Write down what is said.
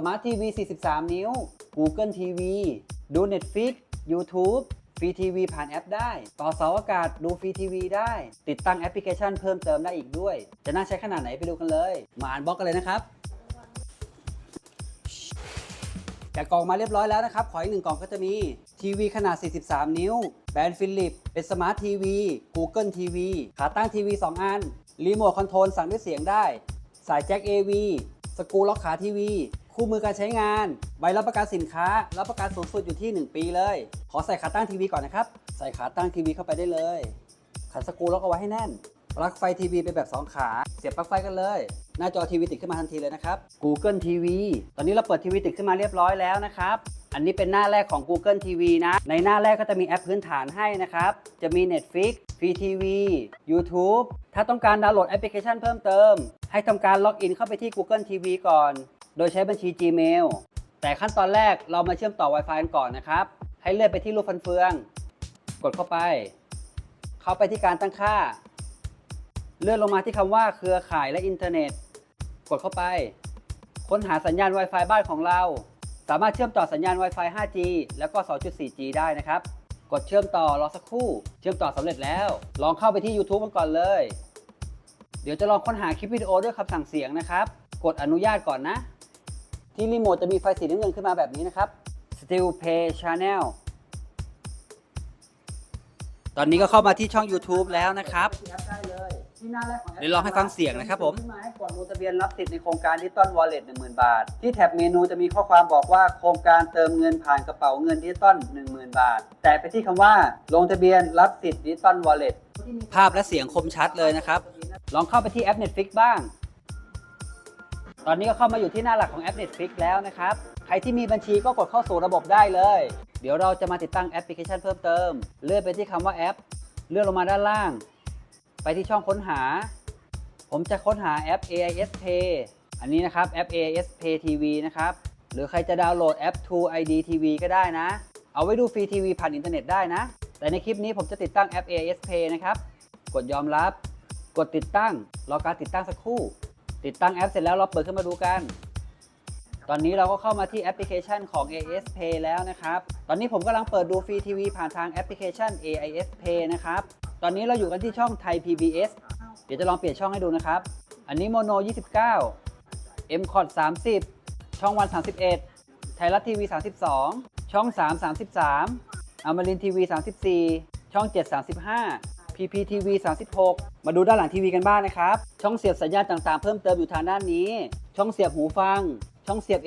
Smart TV 43 นิ้ว Google TV ดู Netflix YouTube ฟรีทีวีผ่านแอปได้ ต่อเสาอากาศดูฟรีทีวีได้ ติดตั้งแอปพลิเคชันเพิ่มเติมได้อีกด้วย จะน่าใช้ขนาดไหนไปดูกันเลย มาอ่านบล็อกกันเลยนะครับแกะกล่องมาเรียบร้อยแล้วนะครับ ขออีกหนึ่งกล่องก็จะมี ทีวีขนาด 43 นิ้ว แบรนด์ฟิลิป เป็นสมาร์ททีวี Google TV ขาตั้งทีวี 2 อัน รีโมทคอนโทรลสั่งด้วยเสียงได้ สายแจ็ค AV สกูล็อกขาทีวี คู่มือการใช้งาน ใบรับประกันสินค้า รับประกันสูงสุดอยู่ที่ 1 ปีเลย ขอใส่ขาตั้งทีวีก่อนนะครับ ใส่ขาตั้งทีวีเข้าไปได้เลย ขันสกรูล็อกเอาไว้ให้แน่น ปลั๊กไฟทีวีเป็นแบบ 2 ขา เสียบปลั๊กไฟกันเลย หน้าจอทีวีติดขึ้นมาทันทีเลยนะครับ Google TV ตอนนี้เราเปิดทีวีติดขึ้นมาเรียบร้อยแล้วนะครับ อันนี้เป็นหน้าแรกของ Google TV นะ ในหน้าแรกก็จะมีแอปพื้นฐานให้นะครับ จะมี Netflix ฟรี TV YouTube ถ้าต้องการดาวน์โหลดแอปพลิเคชันเพิ่มเติม ให้ทำการล็อกอินเข้าไปที่ Google TV ก่อน โดยใช้บัญชี Gmail แต่ขั้นตอนแรกเรามาเชื่อมต่อ Wi-Fi กันก่อนนะครับ ให้เลื่อนไปที่รูปฟันเฟือง กดเข้าไป เข้าไปที่การตั้งค่า เลื่อนลงมาที่คำว่าเครือข่ายและอินเทอร์เน็ต กดเข้าไป ค้นหาสัญญาณ Wi-Fi บ้านของเรา สามารถเชื่อมต่อสัญญาณ Wi-Fi 5G แล้วก็ 2.4G ได้นะครับ กดเชื่อมต่อรอสักครู่ เชื่อมต่อสำเร็จแล้ว ลองเข้าไปที่ YouTube กันก่อนเลย เดี๋ยวจะลองค้นหาคลิปวิดีโอด้วยคำสั่งเสียงนะครับ กดอนุญาตก่อนนะ ที่รีโมทจะมีไฟสีน้ำเงินขึ้นมาแบบนี้นะครับ Still Play Channel ตอนนี้ก็เข้ามาที่ช่อง YouTube แล้วนะครับเดี๋ยวลองให้ฟังเสียงนะครับผม ขึ้นมาให้กดลงทะเบียนรับสิทธิ์ในโครงการดิจิตอลวอลเล็ต10,000 บาท ที่แท็บเมนูจะมีข้อความบอกว่าโครงการเติมเงินผ่านกระเป๋าเงินดิจิตอล10,000 บาท แต่ไปที่คำว่าลงทะเบียนรับสิทธิ์ดิจิตอลวอลเล็ตภาพและเสียงคมชัดเลยนะครับ ลองเข้าไปที่แอป Netflix บ้าง ตอนนี้ก็เข้ามาอยู่ที่หน้าหลักของแอป Netflix แล้วนะครับ ใครที่มีบัญชีก็กดเข้าสู่ระบบได้เลย เดี๋ยวเราจะมาติดตั้งแอปพลิเคชันเพิ่มเติม เลื่อนไปที่คำว่าแอป เลื่อนลงมาด้านล่าง ไปที่ช่องค้นหา ผมจะค้นหาแอป AIS Pay อันนี้นะครับแอป AIS Pay TV นะครับ หรือใครจะดาวน์โหลดแอป True ID TV ก็ได้นะ เอาไว้ดูฟรีทีวีผ่านอินเทอร์เน็ตได้นะ แต่ในคลิปนี้ผมจะติดตั้งแอป AIS Pay นะครับ กดยอมรับ กดติดตั้ง รอการติดตั้งสักครู่ ติดตั้งแอปเสร็จแล้วเราเปิดขึ้นมาดูกัน ตอนนี้เราก็เข้ามาที่แอปพลิเคชันของ AIS Pay แล้วนะครับ ตอนนี้ผมกำลังเปิดดูฟรีทีวีผ่านทางแอปพลิเคชัน AIS Pay นะครับ ตอนนี้เราอยู่กันที่ช่องไทย PBS เดี๋ยวจะลองเปลี่ยนช่องให้ดูนะครับ อันนี้โมโน 29 m c o t 30 ช่องวัน 31 ไทยรัฐทีวี 32 ช่อง 3 33อมรินทีวี 34 ช่อง 7 35 PPTV 36 มาดูด้านหลังทีวีกันบ้างนะครับ ช่องเสียบสัญญาณต่างๆ เพิ่มเติมอยู่ทางด้านนี้ ช่องเสียบหูฟัง ช่องเสียบ